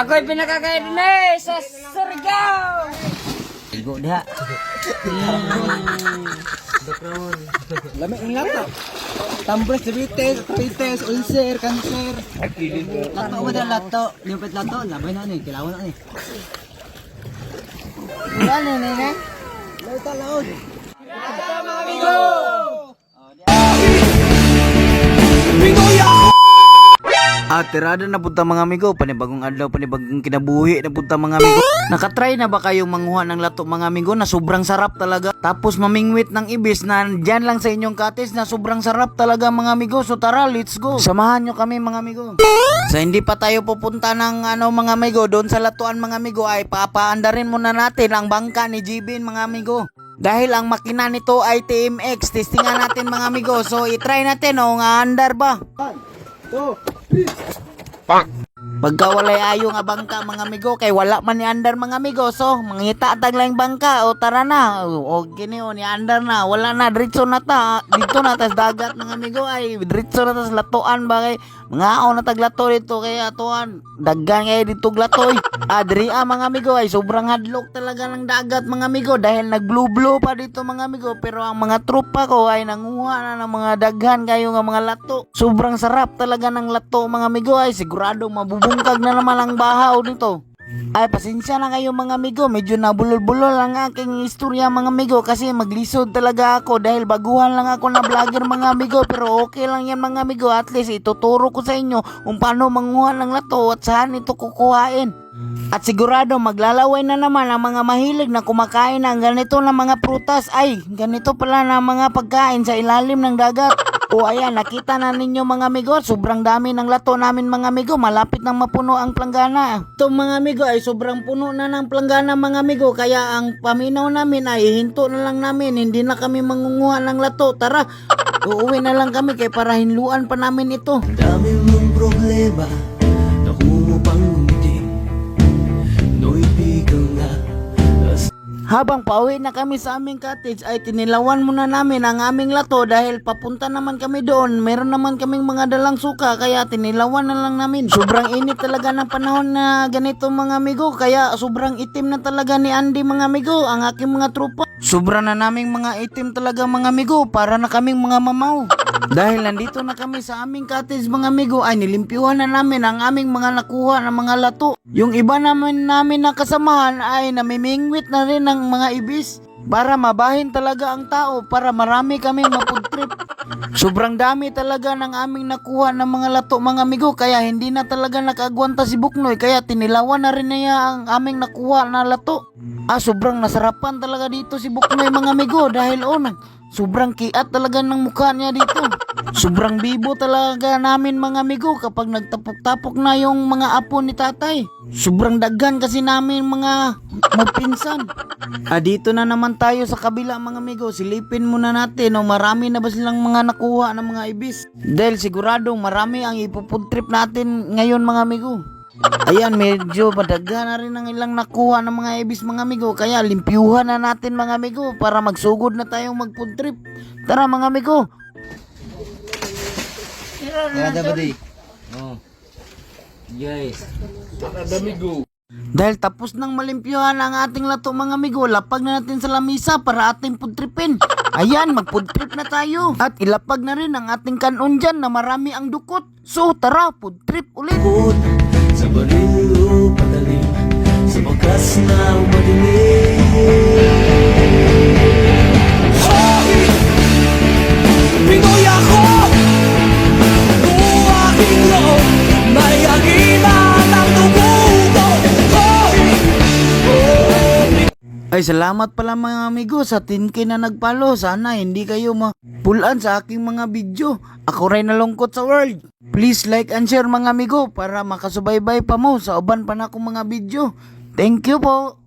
Ako'y pinakakaya din eh sa Surigao! Igo diha. Lami ang lato. Tambres, diabetes, arthritis, ulcer, cancer. Lato ba dyan lato? Limpit lato. Labay na ni. Kilawan na ni. Ano na na? Laut laut. Ah, tirada na punta mga amigo. Panibagong adlaw, panibagong kinabuhi na punta mga amigo. Nakatry na ba kayong manguha ng lato mga amigo na sobrang sarap talaga? Tapos mamingwit ng ibis na dyan lang sa inyong katis na sobrang sarap talaga mga amigo. So tara, let's go. Samahan nyo kami mga amigo. Sa hindi pa tayo pupunta ng ano mga amigo, doon sa latuan mga amigo ay papaandarin muna natin ang bangka ni Jibin mga amigo. Dahil ang makina nito ay TMX, testingan natin mga amigo. So itry natin o nga andar ba? Pagka walay ayo nga bangka mga amigo kay wala man ni andar mga amigo so mangita tag lang bangka o tara na. O kini o ni andar na. Wala na diretso na ta. Dito na tas dagat mga amigo ay diretso na tas latuan ba kay mga o na tag lato dito kaya tuan daggan kay dito latoy. Adri ah mga amigo ay sobrang hadlok talaga ng dagat mga amigo dahil nag blue blue pa dito mga amigo. Pero ang mga trupa ko ay nanguha na ng mga daghan kayo nga mga lato. Sobrang sarap talaga ng lato mga amigo ay sigurado mabubungkag na naman ang bahaw dito ay, pasensya na kayo mga amigo. Medyo nabulol-bulol ang aking istorya mga amigo kasi maglisod talaga ako dahil baguhan lang ako na vlogger mga amigo. Pero okay lang yan mga amigo. At least ituturo ko sa inyo kung paano manguha ng lato at saan ito kukuhain. At sigurado maglalaway na naman ang mga mahilig na kumakain ng ganito na mga prutas. Ay, ganito pala na mga pagkain sa ilalim ng dagat. O ayan, nakita na ninyo mga amigo, sobrang dami ng lato namin mga amigo, malapit nang mapuno ang planggana. Ito mga amigo ay sobrang puno na ng planggana mga amigo, kaya ang paminaw namin ay hinto na lang namin, hindi na kami mangunguha ng lato. Tara, uuwi na lang kami kay para hinluan pa namin ito. Dami mong problema Habang pauwi na kami sa aming cottage ay tinilawan muna namin ang aming lato dahil papunta naman kami doon. Meron naman kaming mga dalang suka kaya tinilawan na lang namin. Sobrang init talaga ng panahon na ganito mga amigo kaya sobrang itim na talaga ni Andy mga amigo ang aking mga trupa. Sobra na naming mga itim talaga mga amigo para na kaming mga mamaw. Dahil nandito na kami sa aming cottage mga amigo ay nilimpyuhan na namin ang aming mga nakuha ng mga lato. Yung iba naman namin na kasamahan ay namimingwit na rin ng mga ibis para mabahin talaga ang tao para marami kaming mapudtrip. Sobrang dami talaga ng aming nakuha ng mga lato mga amigo kaya hindi na talaga nakagwanta si Buknoy kaya tinilawan na rin niya ang aming nakuha na lato. Ah, sobrang nasarapan talaga dito si Buknoy mga amigo dahil oh, sobrang kiat talaga ng mukha niya dito. Sobrang bibo talaga namin mga amigo kapag nagtapok-tapok na yung mga apo ni tatay. Sobrang daggan kasi namin mga magpinsan. Ah, dito na naman tayo sa kabila mga amigo. Silipin muna natin o marami na ba silang mga nakuha ng mga ibis. Dahil siguradong marami ang ipufood trip natin ngayon mga amigo. Ayan, medyo madaga na rin ang ilang nakuha ng mga ibis mga amigo. Kaya limpyuhan na natin mga amigo para magsugod na tayong mag-food trip. Tara mga amigo. Ada ba di? Oh. Guys. Dahil tapos nang malimpyuhan ang ating lato mga amigo, lapag na natin sa lamisa para ating food tripin. Ayan, mag food trip na tayo. At ilapag na rin ang ating kanon dyan na marami ang dukot. So tara, food trip ulit. Bukod Ay, salamat pala mga amigo sa 10k na nagpalo. Sana hindi kayo mapulan sa aking mga video. Ako rin nalungkot sa world. Please like and share mga amigo para makasubaybay pa mo sa uban pa na akong mga video. Thank you po.